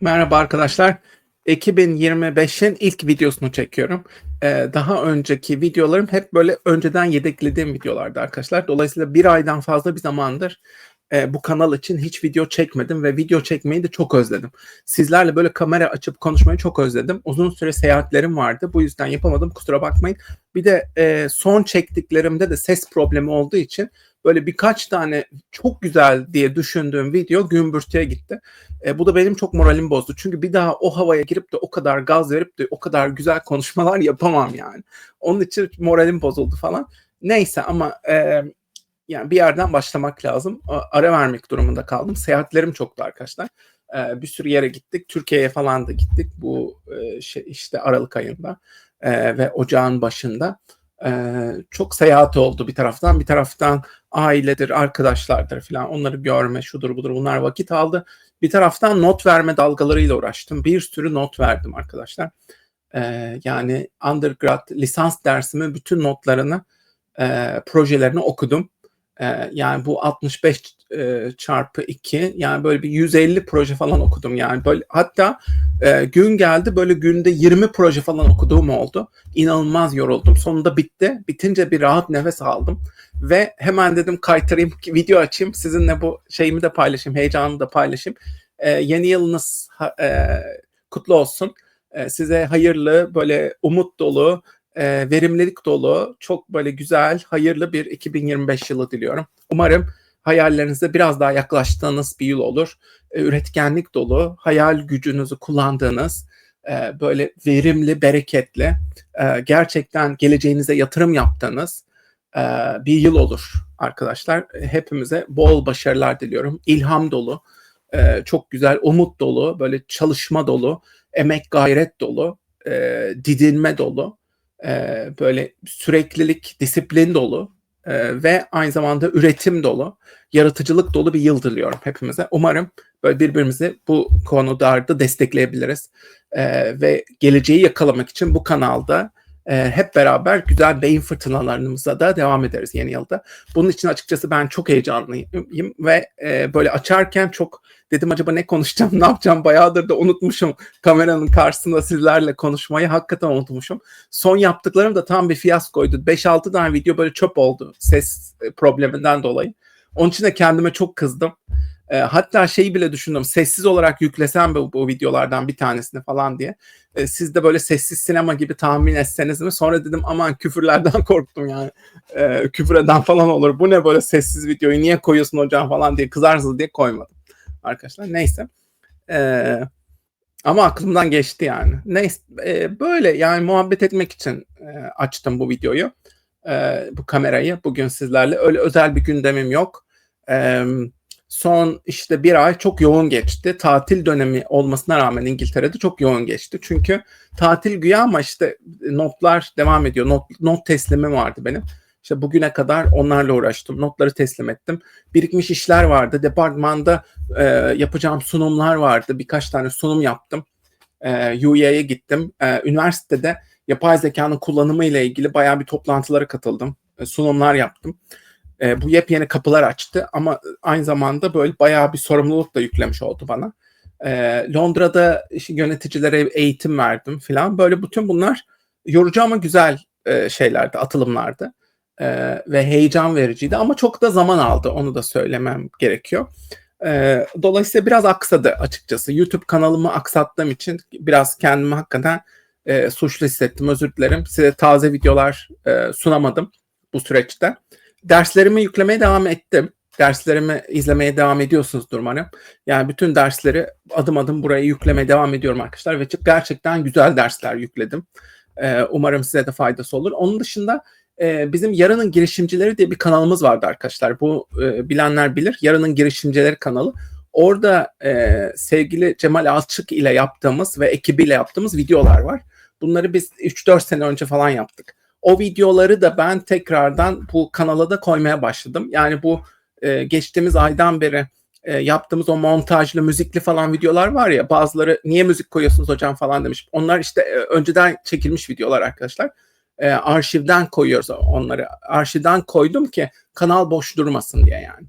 Merhaba arkadaşlar. 2025'in ilk videosunu çekiyorum. Ee, daha önceki videolarım hep böyle önceden yedeklediğim videolardı arkadaşlar. Dolayısıyla bir aydan fazla bir zamandır e, bu kanal için hiç video çekmedim ve video çekmeyi de çok özledim. Sizlerle böyle kamera açıp konuşmayı çok özledim. Uzun süre seyahatlerim vardı. Bu yüzden yapamadım. Kusura bakmayın. Bir de e, son çektiklerimde de ses problemi olduğu için böyle birkaç tane çok güzel diye düşündüğüm video gümbürtüye gitti. E, bu da benim çok moralim bozdu. Çünkü bir daha o havaya girip de o kadar gaz verip de o kadar güzel konuşmalar yapamam yani. Onun için moralim bozuldu falan. Neyse ama e, yani bir yerden başlamak lazım. Ara vermek durumunda kaldım. Seyahatlerim çoktu arkadaşlar. E, bir sürü yere gittik. Türkiye'ye falan da gittik bu e, şey işte Aralık ayında e, ve ocağın başında. E, çok seyahat oldu bir taraftan. Bir taraftan ailedir, arkadaşlardır falan onları görme, şudur budur bunlar vakit aldı. Bir taraftan not verme dalgalarıyla uğraştım. Bir sürü not verdim arkadaşlar. Ee, yani undergrad lisans dersimin bütün notlarını, e, projelerini okudum. E, yani bu 65 e, çarpı 2 yani böyle bir 150 proje falan okudum yani böyle hatta e, gün geldi böyle günde 20 proje falan okuduğum oldu. İnanılmaz yoruldum. Sonunda bitti. Bitince bir rahat nefes aldım ve hemen dedim kaytarayım video açayım sizinle bu şeyimi de paylaşayım heyecanımı da paylaşayım. E, yeni yılınız kutlu olsun. Size hayırlı böyle umut dolu e, verimlilik dolu, çok böyle güzel, hayırlı bir 2025 yılı diliyorum. Umarım hayallerinize biraz daha yaklaştığınız bir yıl olur. E, üretkenlik dolu, hayal gücünüzü kullandığınız, e, böyle verimli, bereketli, e, gerçekten geleceğinize yatırım yaptığınız e, bir yıl olur arkadaşlar. Hepimize bol başarılar diliyorum. İlham dolu, e, çok güzel, umut dolu, böyle çalışma dolu, emek gayret dolu, e, didinme dolu e, böyle süreklilik, disiplin dolu e, ve aynı zamanda üretim dolu, yaratıcılık dolu bir yıl diliyorum hepimize. Umarım böyle birbirimizi bu konuda destekleyebiliriz e, ve geleceği yakalamak için bu kanalda e, hep beraber güzel beyin fırtınalarımıza da devam ederiz yeni yılda. Bunun için açıkçası ben çok heyecanlıyım ve e, böyle açarken çok dedim acaba ne konuşacağım, ne yapacağım bayağıdır da unutmuşum kameranın karşısında sizlerle konuşmayı hakikaten unutmuşum. Son yaptıklarım da tam bir fiyaskoydu. 5-6 tane video böyle çöp oldu ses probleminden dolayı. Onun için de kendime çok kızdım. E, hatta şeyi bile düşündüm. Sessiz olarak yüklesem bu, bu videolardan bir tanesini falan diye. E, siz de böyle sessiz sinema gibi tahmin etseniz mi? Sonra dedim aman küfürlerden korktum yani. E, küfür eden falan olur. Bu ne böyle sessiz videoyu niye koyuyorsun hocam falan diye kızarsınız diye koymadım. Arkadaşlar neyse. E, ama aklımdan geçti yani. Neyse e, böyle yani muhabbet etmek için e, açtım bu videoyu. E, bu kamerayı bugün sizlerle. Öyle özel bir gündemim yok. Eee son işte bir ay çok yoğun geçti. Tatil dönemi olmasına rağmen İngiltere'de çok yoğun geçti. Çünkü tatil güya ama işte notlar devam ediyor. Not, not teslimi vardı benim. İşte bugüne kadar onlarla uğraştım. Notları teslim ettim. Birikmiş işler vardı. Departmanda e, yapacağım sunumlar vardı. Birkaç tane sunum yaptım. E, UEA'ya gittim. E, üniversitede yapay zekanın kullanımı ile ilgili bayağı bir toplantılara katıldım. E, sunumlar yaptım e, bu yepyeni kapılar açtı ama aynı zamanda böyle bayağı bir sorumluluk da yüklemiş oldu bana. E, Londra'da işte yöneticilere eğitim verdim falan. Böyle bütün bunlar yorucu ama güzel e, şeylerdi, atılımlardı. E, ve heyecan vericiydi ama çok da zaman aldı onu da söylemem gerekiyor. E, dolayısıyla biraz aksadı açıkçası. YouTube kanalımı aksattığım için biraz kendimi hakikaten e, suçlu hissettim. Özür dilerim. Size taze videolar e, sunamadım bu süreçte derslerimi yüklemeye devam ettim. Derslerimi izlemeye devam ediyorsunuz umarım. Yani bütün dersleri adım adım buraya yüklemeye devam ediyorum arkadaşlar ve gerçekten güzel dersler yükledim. Ee, umarım size de faydası olur. Onun dışında e, bizim Yarının Girişimcileri diye bir kanalımız vardı arkadaşlar. Bu e, bilenler bilir. Yarının Girişimcileri kanalı. Orada e, sevgili Cemal Alçık ile yaptığımız ve ekibiyle yaptığımız videolar var. Bunları biz 3-4 sene önce falan yaptık o videoları da ben tekrardan bu kanala da koymaya başladım. Yani bu e, geçtiğimiz aydan beri e, yaptığımız o montajlı, müzikli falan videolar var ya bazıları niye müzik koyuyorsunuz hocam falan demiş. Onlar işte e, önceden çekilmiş videolar arkadaşlar. E, arşivden koyuyoruz onları. Arşivden koydum ki kanal boş durmasın diye yani.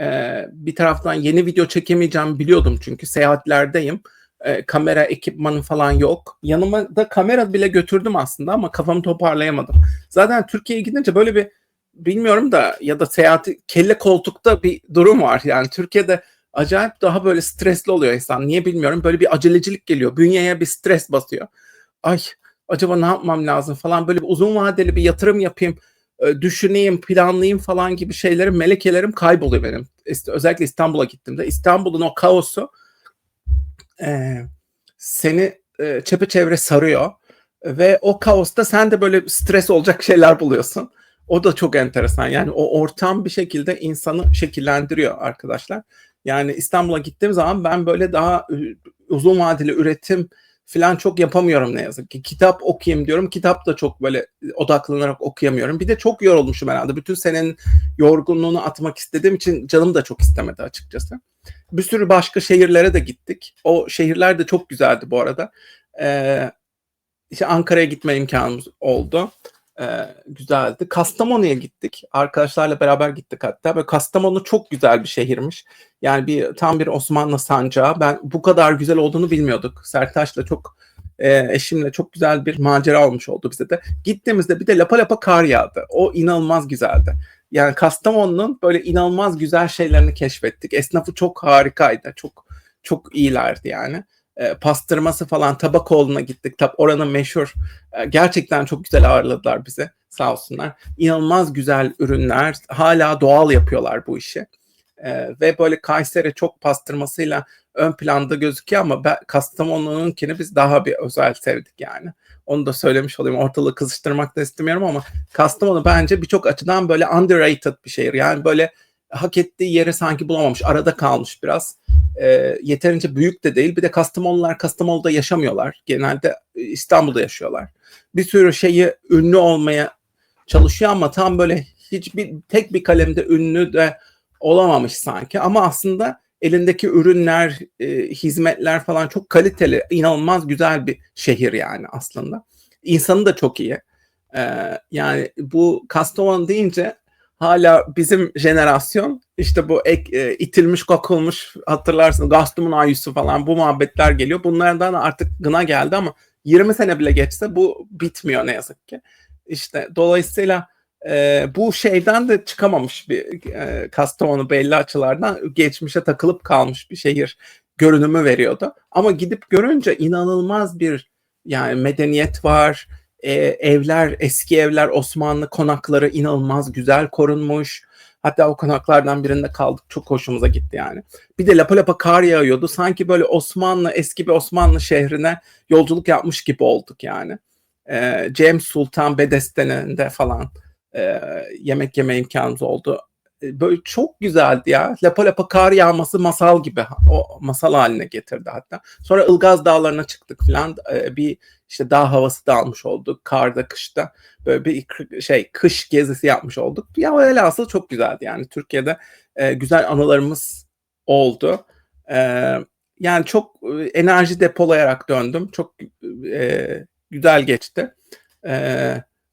E, bir taraftan yeni video çekemeyeceğim biliyordum çünkü seyahatlerdeyim. Eee, kamera ekipmanı falan yok. Yanıma da kamera bile götürdüm aslında ama kafamı toparlayamadım. Zaten Türkiye'ye gidince böyle bir bilmiyorum da ya da seyahati kelle koltukta bir durum var. Yani Türkiye'de acayip daha böyle stresli oluyor insan. Niye bilmiyorum. Böyle bir acelecilik geliyor. Bünyeye bir stres basıyor. Ay acaba ne yapmam lazım falan böyle bir uzun vadeli bir yatırım yapayım, eee, düşüneyim, planlayayım falan gibi şeylerim, melekelerim kayboluyor benim. Özellikle İstanbul'a gittiğimde. İstanbul'un o kaosu eee, seni, eee, çepeçevre sarıyor ve o kaosta sen de böyle stres olacak şeyler buluyorsun. O da çok enteresan. Yani o ortam bir şekilde insanı şekillendiriyor arkadaşlar. Yani İstanbul'a gittiğim zaman ben böyle daha ü uzun vadeli üretim filan çok yapamıyorum ne yazık ki. Kitap okuyayım diyorum. Kitap da çok böyle odaklanarak okuyamıyorum. Bir de çok yorulmuşum herhâlde. Bütün senenin yorgunluğunu atmak istediğim için canım da çok istemedi açıkçası. Bir sürü başka şehirlere de gittik. O şehirler de çok güzeldi bu arada. Eee, işte Ankara'ya gitme imkânımız oldu. Eee, güzeldi. Kastamonu'ya gittik. Arkadaşlarla beraber gittik hatta. Böyle Kastamonu çok güzel bir şehirmiş. Yani bir tam bir Osmanlı sancağı. Ben bu kadar güzel olduğunu bilmiyorduk. Sertaç'la çok, eee, eşimle çok güzel bir macera olmuş oldu bize de. Gittiğimizde bir de lapa lapa kar yağdı. O inanılmaz güzeldi. Yani Kastamonu'nun böyle inanılmaz güzel şeylerini keşfettik. Esnafı çok harikaydı. Çok çok iyilerdi yani. Eee, pastırması falan Tabakoğlu'na gittik. Tab oranın meşhur eee, gerçekten çok güzel ağırladılar bizi sağ olsunlar. İnanılmaz güzel ürünler. Hâlâ doğal yapıyorlar bu işi. Eee, ve böyle Kayseri çok pastırmasıyla ön planda gözüküyor ama ben Kastamonu'nunkini biz daha bir özel sevdik yani. Onu da söylemiş olayım. Ortalığı kızıştırmak da istemiyorum ama Kastamonu bence birçok açıdan böyle underrated bir şehir. Yani böyle hak ettiği yeri sanki bulamamış. Arada kalmış biraz. Eee, yeterince büyük de değil. Bir de Kastamonular Kastamonu'da yaşamıyorlar. Genelde İstanbul'da yaşıyorlar. Bir sürü şeyi ünlü olmaya çalışıyor ama tam böyle hiçbir tek bir kalemde ünlü de olamamış sanki ama aslında elindeki ürünler, eee, hizmetler falan çok kaliteli, inanılmaz güzel bir şehir yani aslında. İnsanı da çok iyi. Eee, yani bu Kastamonu deyince hâlâ bizim jenerasyon işte bu ek eee, itilmiş kakılmış hatırlarsınız Gastamonu ayüsü falan bu muhabbetler geliyor. Bunlardan artık gına geldi ama 20 sene bile geçse bu bitmiyor ne yazık ki. İşte dolayısıyla, eee, bu şeyden de çıkamamış bir, eee, Kastamonu belli açılardan geçmişe takılıp kalmış bir şehir görünümü veriyordu. Ama gidip görünce inanılmaz bir yani medeniyet var. Eee, evler, eski evler, Osmanlı konakları inanılmaz güzel korunmuş. Hatta o konaklardan birinde kaldık. Çok hoşumuza gitti yani. Bir de lapa lapa kar yağıyordu. Sanki böyle Osmanlı, eski bir Osmanlı şehrine yolculuk yapmış gibi olduk yani. Eee, Cem Sultan Bedesten'inde falan, eee, yemek yeme imkânımız oldu. Eee, böyle çok güzeldi ya. Lapa lapa kar yağması masal gibi. O masal hâline getirdi hatta. Sonra Ilgaz Dağları'na çıktık filan. Eee, bir işte dağ havası da almış olduk. Karda, kışta böyle bir şey kış gezisi yapmış olduk. Ya velhasıl çok güzeldi yani. Türkiye'de, eee, güzel anılarımız oldu. Yani çok, enerji depolayarak döndüm. Çok, güzel geçti.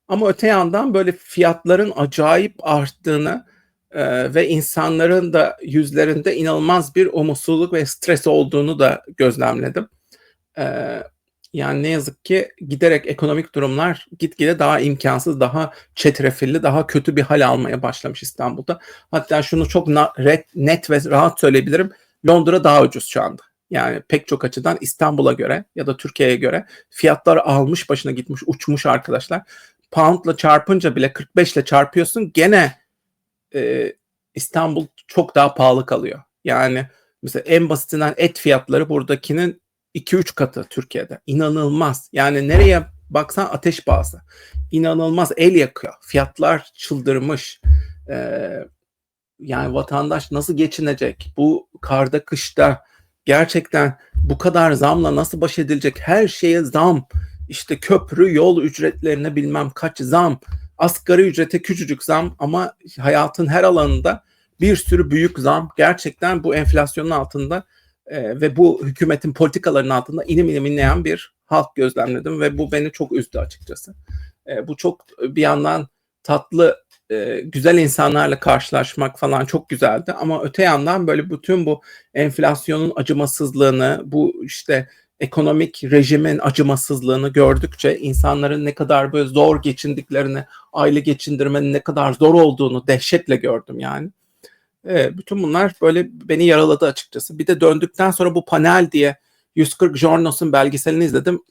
Ama öte yandan böyle fiyatların acayip arttığını, eee, ve insanların da yüzlerinde inanılmaz bir umutsuzluk ve stres olduğunu da gözlemledim. Eee, yani ne yazık ki giderek ekonomik durumlar gitgide daha imkânsız, daha çetrefilli, daha kötü bir hâl almaya başlamış İstanbul'da. Hatta şunu çok net ve rahat söyleyebilirim. Londra daha ucuz şu anda. Yani pek çok açıdan İstanbul'a göre ya da Türkiye'ye göre fiyatlar almış başına gitmiş, uçmuş arkadaşlar. Pound'la çarpınca bile 45'le çarpıyorsun gene, eee, İstanbul çok daha pahalı kalıyor. Yani mesela en basitinden et fiyatları buradakinin 2-3 katı Türkiye'de. İnanılmaz. Yani nereye baksan ateş pahası. İnanılmaz el yakıyor. Fiyatlar çıldırmış. Eee, yani vatandaş nasıl geçinecek? Bu karda, kışta gerçekten bu kadar zamla nasıl baş edilecek? Her şeye zam. İşte köprü, yol ücretlerine bilmem kaç zam. Asgari ücrete küçücük zam ama hayatın her alanında bir sürü büyük zam. Gerçekten bu enflasyonun altında, eee, ve bu hükümetin politikalarının altında inim inim inleyen bir halk gözlemledim ve bu beni çok üzdü açıkçası. Eee, bu çok bir yandan tatlı e, güzel insanlarla karşılaşmak falan çok güzeldi ama öte yandan böyle bütün bu enflasyonun acımasızlığını, bu işte ekonomik rejimin acımasızlığını gördükçe insanların ne kadar böyle zor geçindiklerini, aile geçindirmenin ne kadar zor olduğunu dehşetle gördüm yani. E, bütün bunlar böyle beni yaraladı açıkçası. Bir de döndükten sonra bu panel diye 140 Jornos'un belgeselini izledim.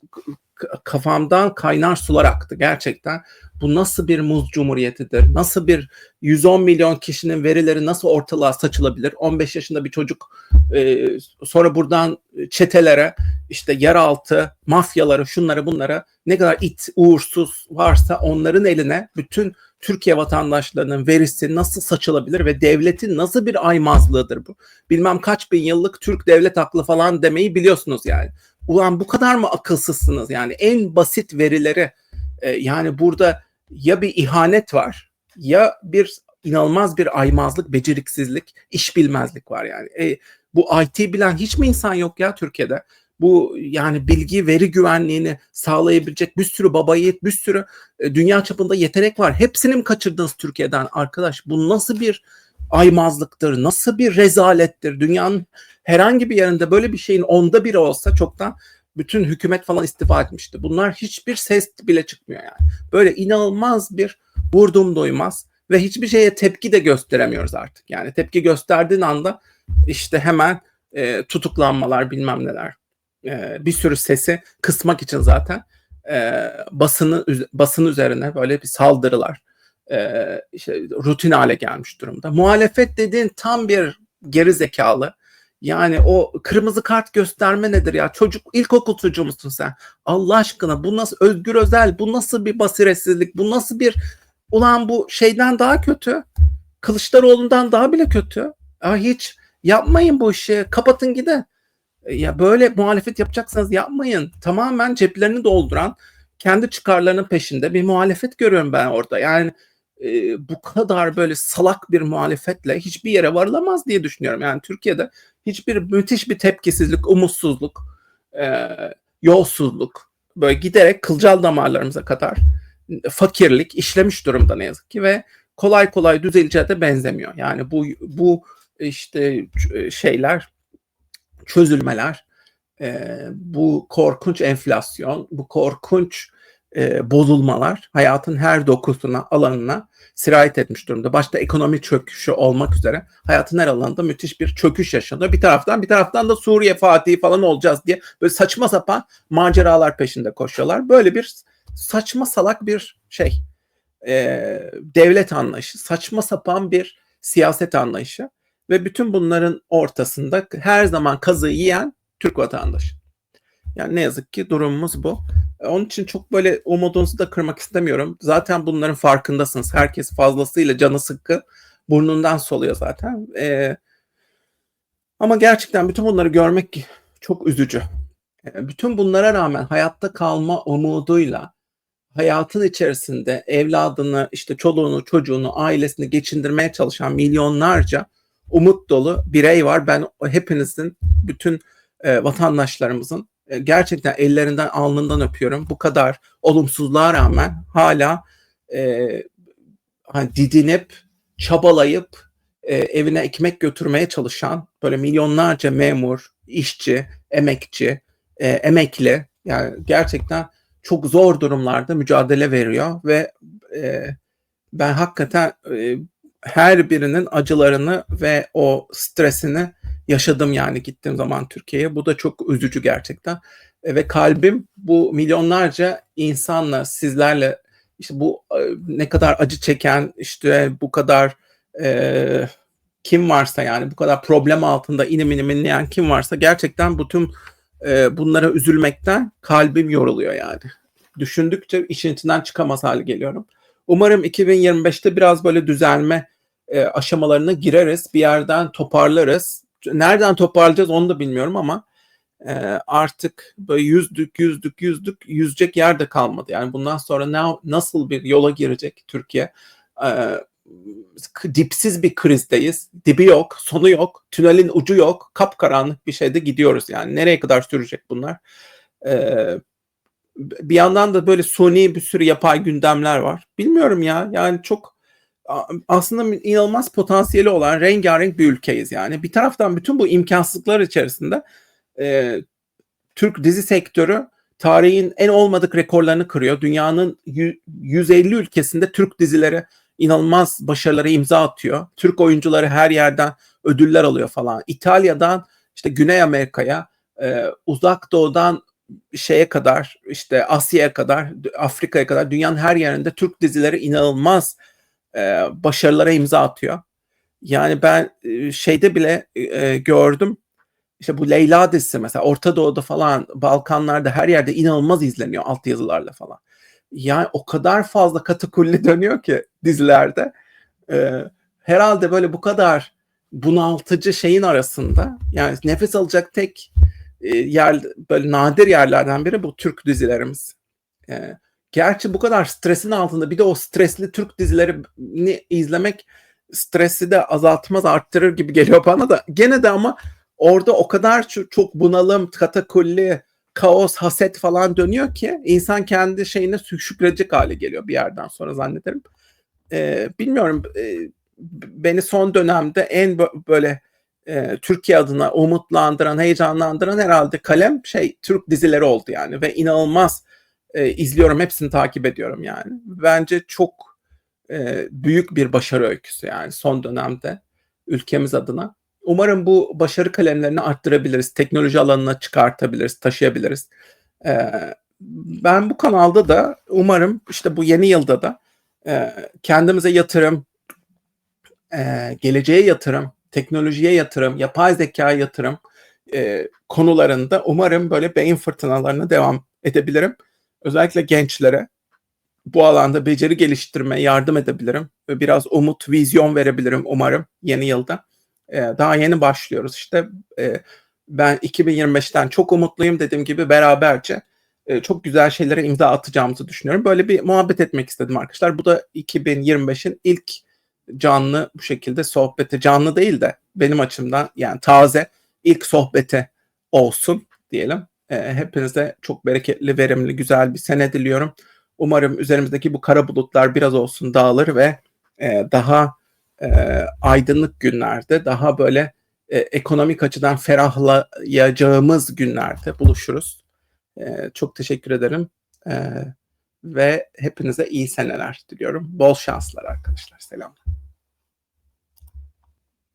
Kafamdan kaynar sular aktı gerçekten. Bu nasıl bir muz cumhuriyetidir? Nasıl bir 110 milyon kişinin verileri nasıl ortalığa saçılabilir? 15 yaşında bir çocuk e, sonra buradan çetelere işte yeraltı mafyaları şunları bunlara ne kadar it uğursuz varsa onların eline bütün Türkiye vatandaşlarının verisi nasıl saçılabilir ve devletin nasıl bir aymazlığıdır bu? Bilmem kaç bin yıllık Türk devlet aklı falan demeyi biliyorsunuz yani. Ulan bu kadar mı akılsızsınız yani en basit verileri e, yani burada ya bir ihanet var ya bir inanılmaz bir aymazlık, beceriksizlik, iş bilmezlik var yani. E, bu IT bilen hiç mi insan yok ya Türkiye'de? Bu yani bilgi, veri güvenliğini sağlayabilecek bir sürü baba yiğit, bir sürü e, dünya çapında yetenek var. Hepsini mi kaçırdınız Türkiye'den arkadaş? Bu nasıl bir aymazlıktır, nasıl bir rezalettir? Dünyanın herhangi bir yerinde böyle bir şeyin onda biri olsa çoktan bütün hükümet falan istifa etmişti. Bunlar hiçbir ses bile çıkmıyor yani. Böyle inanılmaz bir vurdum doymaz ve hiçbir şeye tepki de gösteremiyoruz artık. Yani tepki gösterdiğin anda işte hemen e, tutuklanmalar bilmem neler. E, bir sürü sesi kısmak için zaten e, basını basın üzerine böyle bir saldırılar e, işte rutin hale gelmiş durumda. Muhalefet dediğin tam bir geri zekalı yani o kırmızı kart gösterme nedir ya? Çocuk ilkokul çocuğu musun sen? Allah aşkına bu nasıl Özgür Özel bu nasıl bir basiretsizlik? Bu nasıl bir ulan bu şeyden daha kötü. Kılıçdaroğlu'ndan daha bile kötü. Ya hiç yapmayın bu işi. Kapatın gidin. E, ya böyle muhalefet yapacaksanız yapmayın. Tamamen ceplerini dolduran kendi çıkarlarının peşinde bir muhalefet görüyorum ben orada. Yani e, bu kadar böyle salak bir muhalefetle hiçbir yere varılamaz diye düşünüyorum. Yani Türkiye'de hiçbir müthiş bir tepkisizlik, umutsuzluk, e, yolsuzluk böyle giderek kılcal damarlarımıza kadar fakirlik işlemiş durumda ne yazık ki ve kolay kolay düzeleceğe de benzemiyor. Yani bu bu işte şeyler çözülmeler, e, bu korkunç enflasyon, bu korkunç e, bozulmalar hayatın her dokusuna, alanına sirayet etmiş durumda. Başta ekonomi çöküşü olmak üzere hayatın her alanında müthiş bir çöküş yaşanıyor. Bir taraftan bir taraftan da Suriye Fatih falan olacağız diye böyle saçma sapan maceralar peşinde koşuyorlar. Böyle bir saçma salak bir şey. E, devlet anlayışı, saçma sapan bir siyaset anlayışı ve bütün bunların ortasında her zaman kazığı yiyen Türk vatandaşı. Yani ne yazık ki durumumuz bu. E, onun için çok böyle umudunuzu da kırmak istemiyorum. Zaten bunların farkındasınız. Herkes fazlasıyla canı sıkkı. Burnundan soluyor zaten. Ee, ama gerçekten bütün bunları görmek çok üzücü. E, bütün bunlara rağmen hayatta kalma umuduyla hayatın içerisinde evladını, işte çoluğunu, çocuğunu, ailesini geçindirmeye çalışan milyonlarca umut dolu birey var. Ben hepinizin, bütün e, vatandaşlarımızın e, gerçekten ellerinden alnından öpüyorum. Bu kadar olumsuzluğa rağmen hala e, hani didinip çabalayıp e, evine ekmek götürmeye çalışan böyle milyonlarca memur, işçi, emekçi, e, emekli yani gerçekten çok zor durumlarda mücadele veriyor ve e, ben hakikaten e, her birinin acılarını ve o stresini yaşadım yani gittiğim zaman Türkiye'ye. Bu da çok üzücü gerçekten. E, ve kalbim bu milyonlarca insanla, sizlerle işte bu e, ne kadar acı çeken, işte bu kadar e, kim varsa yani bu kadar problem altında inim inim inleyen kim varsa gerçekten bu tüm e, bunlara üzülmekten kalbim yoruluyor yani. Düşündükçe işin içinden çıkamaz hale geliyorum. Umarım 2025'te biraz böyle düzelme e, aşamalarına gireriz. Bir yerden toparlarız nereden toparlayacağız onu da bilmiyorum ama e, artık böyle yüzdük yüzdük yüzdük yüzecek yer de kalmadı. Yani bundan sonra ne nasıl bir yola girecek Türkiye? E, dipsiz bir krizdeyiz. Dibi yok, sonu yok, tünelin ucu yok. Kapkaranlık bir şeyde gidiyoruz yani. Nereye kadar sürecek bunlar? E, bir yandan da böyle suni bir sürü yapay gündemler var. Bilmiyorum ya. Yani çok aslında inanılmaz potansiyeli olan rengarenk bir ülkeyiz yani. Bir taraftan bütün bu imkansızlıklar içerisinde e, Türk dizi sektörü tarihin en olmadık rekorlarını kırıyor. Dünyanın yü- 150 ülkesinde Türk dizileri inanılmaz başarılara imza atıyor. Türk oyuncuları her yerden ödüller alıyor falan. İtalya'dan işte Güney Amerika'ya, e, Uzak Doğu'dan şeye kadar, işte Asya'ya kadar, Afrika'ya kadar dünyanın her yerinde Türk dizileri inanılmaz e, başarılara imza atıyor. Yani ben e, şeyde bile e, gördüm. İşte bu Leyla dizisi mesela Orta Doğu'da falan, Balkanlarda her yerde inanılmaz izleniyor altyazılarla falan. Yani o kadar fazla katakulli dönüyor ki dizilerde. Ee, herhalde böyle bu kadar bunaltıcı şeyin arasında yani nefes alacak tek e, yer böyle nadir yerlerden biri bu Türk dizilerimiz. Ee, gerçi bu kadar stresin altında bir de o stresli Türk dizilerini izlemek stresi de azaltmaz arttırır gibi geliyor bana da. Gene de ama orada o kadar çok, bunalım, katakulli, kaos, haset falan dönüyor ki insan kendi şeyine şükredecek hale geliyor bir yerden sonra zannederim. Ee, bilmiyorum e, beni son dönemde en bö- böyle e, Türkiye adına umutlandıran, heyecanlandıran herhalde kalem şey Türk dizileri oldu yani ve inanılmaz e, izliyorum, hepsini takip ediyorum yani. Bence çok e, büyük bir başarı öyküsü yani son dönemde ülkemiz adına. Umarım bu başarı kalemlerini arttırabiliriz, teknoloji alanına çıkartabiliriz, taşıyabiliriz. Ee, ben bu kanalda da umarım işte bu yeni yılda da e, kendimize yatırım, e, geleceğe yatırım, teknolojiye yatırım, yapay zekaya yatırım e, konularında umarım böyle beyin fırtınalarına devam edebilirim. Özellikle gençlere bu alanda beceri geliştirmeye yardım edebilirim ve biraz umut, vizyon verebilirim umarım yeni yılda. Ee, daha yeni başlıyoruz işte. Ee, ben 2025'ten çok umutluyum dediğim gibi beraberce e, çok güzel şeylere imza atacağımızı düşünüyorum. Böyle bir muhabbet etmek istedim arkadaşlar. Bu da 2025'in ilk canlı bu şekilde sohbeti canlı değil de benim açımdan yani taze ilk sohbeti olsun diyelim. Ee, hepinize çok bereketli, verimli, güzel bir sene diliyorum. Umarım üzerimizdeki bu kara bulutlar biraz olsun dağılır ve e, daha e, aydınlık günlerde, daha böyle e, ekonomik açıdan ferahlayacağımız günlerde buluşuruz. E, çok teşekkür ederim E, ve hepinize iyi seneler diliyorum. Bol şanslar arkadaşlar. Selamlar.